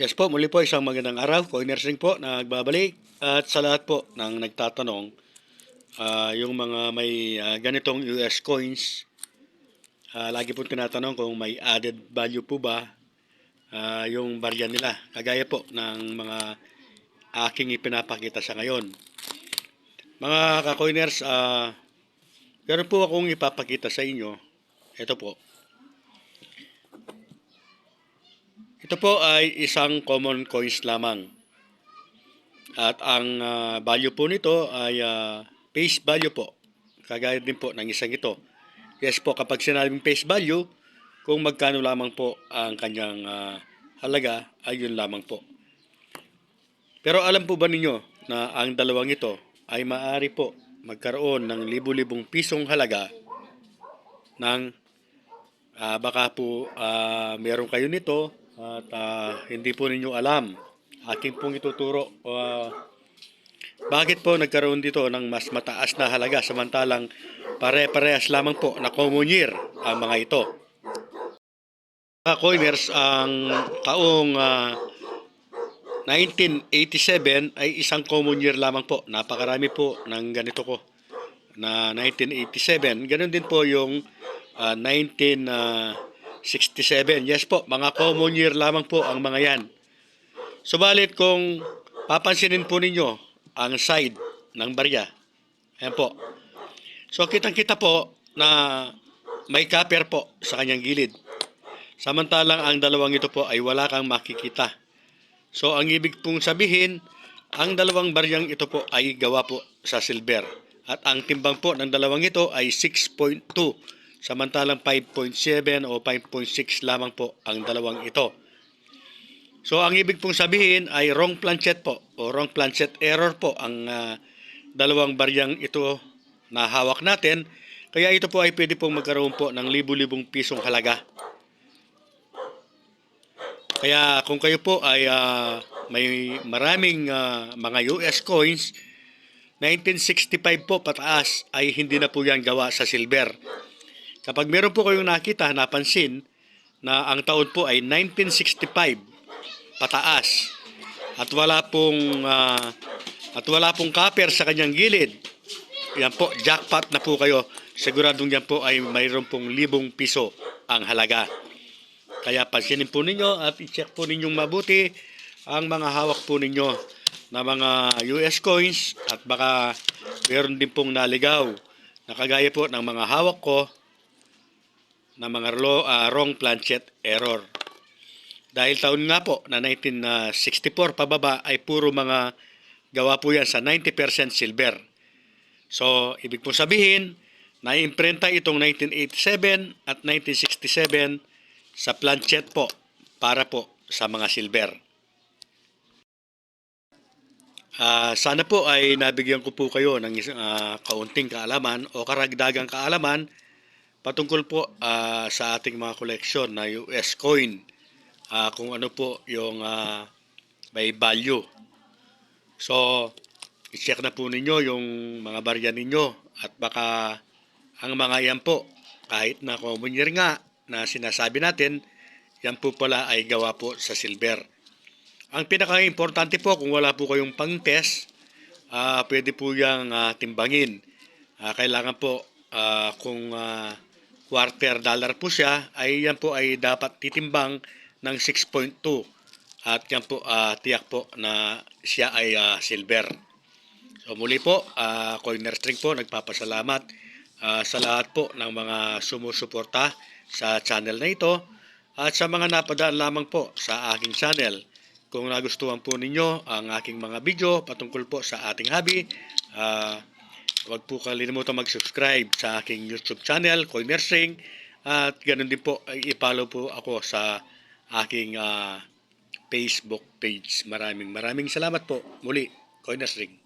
Yes po, muli po isang magandang araw. Coiners ring po, nagbabalik. At sa lahat po ng nagtatanong, ah, yung mga may ah, ganitong US coins, ah, lagi po tinatanong kung may added value po ba ah, yung barya nila. Kagaya po ng mga aking ipinapakita sa ngayon. Mga ka-coiners, ah, meron po akong ipapakita sa inyo. Ito po. Ito po ay isang common coins lamang. At ang ah, value po nito ay ah, face value po. Kagaya din po ng isang ito. Yes po, kapag sinabing face value, kung magkano lamang po ang kanyang ah, halaga, ay yun lamang po. Pero alam po ba ninyo na ang dalawang ito ay maaari po magkaroon ng libu-libong pisong halaga ng Ah, baka po ah, meron kayo nito at ah, hindi po ninyo alam. Aking pong ituturo ah, bakit po nagkaroon dito ng mas mataas na halaga samantalang pare-parehas lamang po na common year ang mga ito. Mga coiners, ang taong ah, 1987 ay isang common year lamang po. Napakarami po ng ganito ko na 1987. Ganon din po yung ah, 1967. Yes po, mga common year lamang po ang mga yan. Subalit kung papansinin po ninyo ang side ng barya. Ayan po. So kitang-kita po na may copper po sa kanyang gilid. Samantalang ang dalawang ito po ay wala kang makikita. So ang ibig pong sabihin, ang dalawang baryang ito po ay gawa po sa silver. At ang timbang po ng dalawang ito ay 6.2. Samantalang 5.7 o 5.6 lamang po ang dalawang ito. So ang ibig pong sabihin ay wrong planchet po o wrong planchet error po ang ah, dalawang baryang ito na hawak natin. Kaya ito po ay pwede pong magkaroon po ng libu-libong pisong halaga. Kaya kung kayo po ay ah, may maraming ah, mga US coins, 1965 po pataas ay hindi na po yan gawa sa silver. Kapag meron po kayong nakita, napansin na ang taon po ay 1965 pataas at wala pong ah, at wala pong copper sa kanyang gilid. Yan po, jackpot na po kayo. Siguradong yan po ay mayroon pong libong piso ang halaga. Kaya pansinin po ninyo at i-check po ninyong mabuti ang mga hawak po ninyo na mga US coins at baka meron din pong naligaw na kagaya po ng mga hawak ko na mga lo, ah, wrong planchet error. Dahil taon nga po na 1964 pababa ay puro mga gawa po yan sa 90% silver. So, ibig pong sabihin, na-imprenta itong 1987 at 1967 sa planchet po para po sa mga silver. Ah, sana po ay nabigyan ko po kayo ng isang ah, kaunting kaalaman o karagdagang kaalaman patungkol po ah, sa ating mga koleksyon na US coin. Ah, kung ano po yung ah, may value. So, i-check na po ninyo yung mga barya ninyo at baka ang mga yan po, kahit na common year nga na sinasabi natin, yan po pala ay gawa po sa silver. Ang pinaka-importante po kung wala po kayong pang-test, ah, pwede po yung ah, timbangin. Ah, kailangan po ah, kung ah, quarter dollar po siya, ay yan po ay dapat titimbang ng 6.2. At yan po ah, tiyak po na siya ay ah, silver. So muli po, uh, Coiner String po, nagpapasalamat ah, sa lahat po ng mga sumusuporta sa channel na ito at sa mga napadaan lamang po sa aking channel. Kung nagustuhan po ninyo ang aking mga video patungkol po sa ating hobby, ah, huwag po kalimutan mag-subscribe sa aking YouTube channel, Coiner String, at ganun din po, i-follow po ako sa aking ah, Facebook page. Maraming maraming salamat po. Muli, Coiner String.